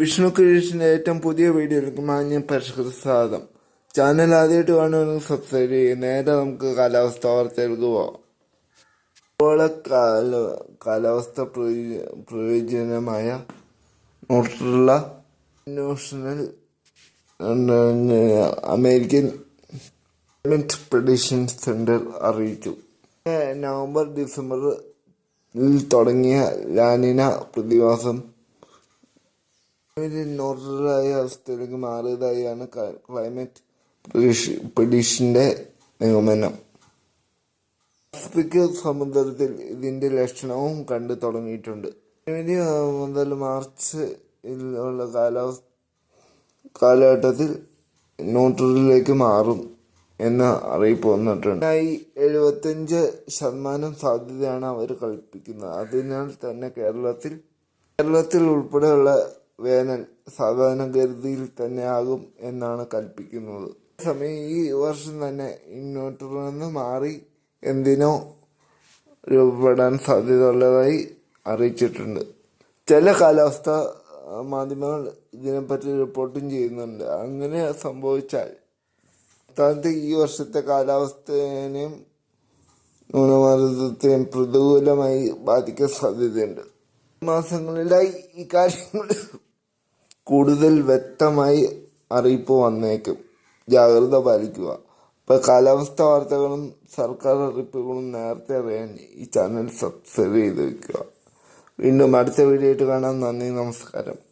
വിഷ്ണു ക്രിയേഷന്റെ ഏറ്റവും പുതിയ വീഡിയോയിലേക്ക് മാന്യ പരിഷ്കൃത സ്വാഗതം ചാനൽ ആദ്യമായിട്ട് കാണുമെന്ന് സബ്സ്ക്രൈബ് ചെയ്യുക. നേരെ നമുക്ക് കാലാവസ്ഥ വാർത്തകൾക്ക് പോവാം. ഇപ്പോൾ കാല കാലാവസ്ഥ പ്രയോജനമായ നോട്ടുള്ള അന്വേഷണൽ അമേരിക്കൻ ക്ലൈമറ്റ് സെന്റർ അറിയിച്ചു. നവംബർ ഡിസംബറിൽ തുടങ്ങിയ ലാനിന പ്രതിഭാസം നോർമലായ അവസ്ഥയിലേക്ക് മാറിയതായാണ് ക്ലൈമറ്റ് പ്രഡിഷ- പ്രഡിഷന്റെ നിഗമനം. പസഫിക് സമുദ്രത്തിൽ ഇതിന്റെ ലക്ഷണവും കണ്ടു തുടങ്ങിയിട്ടുണ്ട്. ജനുവരി മുതൽ മാർച്ച് ഉള്ള കാലാവസ്ഥ കാലഘട്ടത്തിൽ ന്യൂട്രലിലേക്ക് മാറും എന്ന് അറിയിപ്പ് വന്നിട്ടുണ്ട്. ഈ എഴുപത്തിയഞ്ച് ശതമാനം സാധ്യതയാണ് അവർ കൽപ്പിക്കുന്നത്. അതിനാൽ തന്നെ കേരളത്തിൽ കേരളത്തിൽ ഉൾപ്പെടെയുള്ള വേനൽ സാധാരണഗതിയിൽ തന്നെ ആകും എന്നാണ് കൽപ്പിക്കുന്നത്. സമയം ഈ വർഷം തന്നെ ഇൻവെർട്ടറിൽ നിന്ന് മാറി എന്തിനോ രൂപപ്പെടാൻ സാധ്യത ഉള്ളതായി അറിയിച്ചിട്ടുണ്ട്. ചില കാലാവസ്ഥ മാധ്യമങ്ങൾ ഇതിനെപ്പറ്റി റിപ്പോർട്ടും ചെയ്യുന്നുണ്ട്. അങ്ങനെ സംഭവിച്ചാൽ സംസ്ഥാനത്ത് ഈ വർഷത്തെ കാലാവസ്ഥയെയും ന്യൂനമർദ്ദത്തെയും പ്രതികൂലമായി ബാധിക്കാൻ സാധ്യതയുണ്ട്. മാസങ്ങളിലായി ഈ കാര്യങ്ങൾ കൂടുതൽ വ്യക്തമായി അറിയിപ്പ് വന്നേക്കും. ജാഗ്രത പാലിക്കുക. ഇപ്പൊ കാലാവസ്ഥ വാർത്തകളും സർക്കാർ അറിയിപ്പുകളും നേരത്തെ അറിയാൻ ഈ ചാനൽ സബ്സ്ക്രൈബ് ചെയ്ത് വെക്കുക. വീണ്ടും അടുത്ത വീഡിയോ ആയിട്ട് കാണാം. നന്ദി നമസ്കാരം.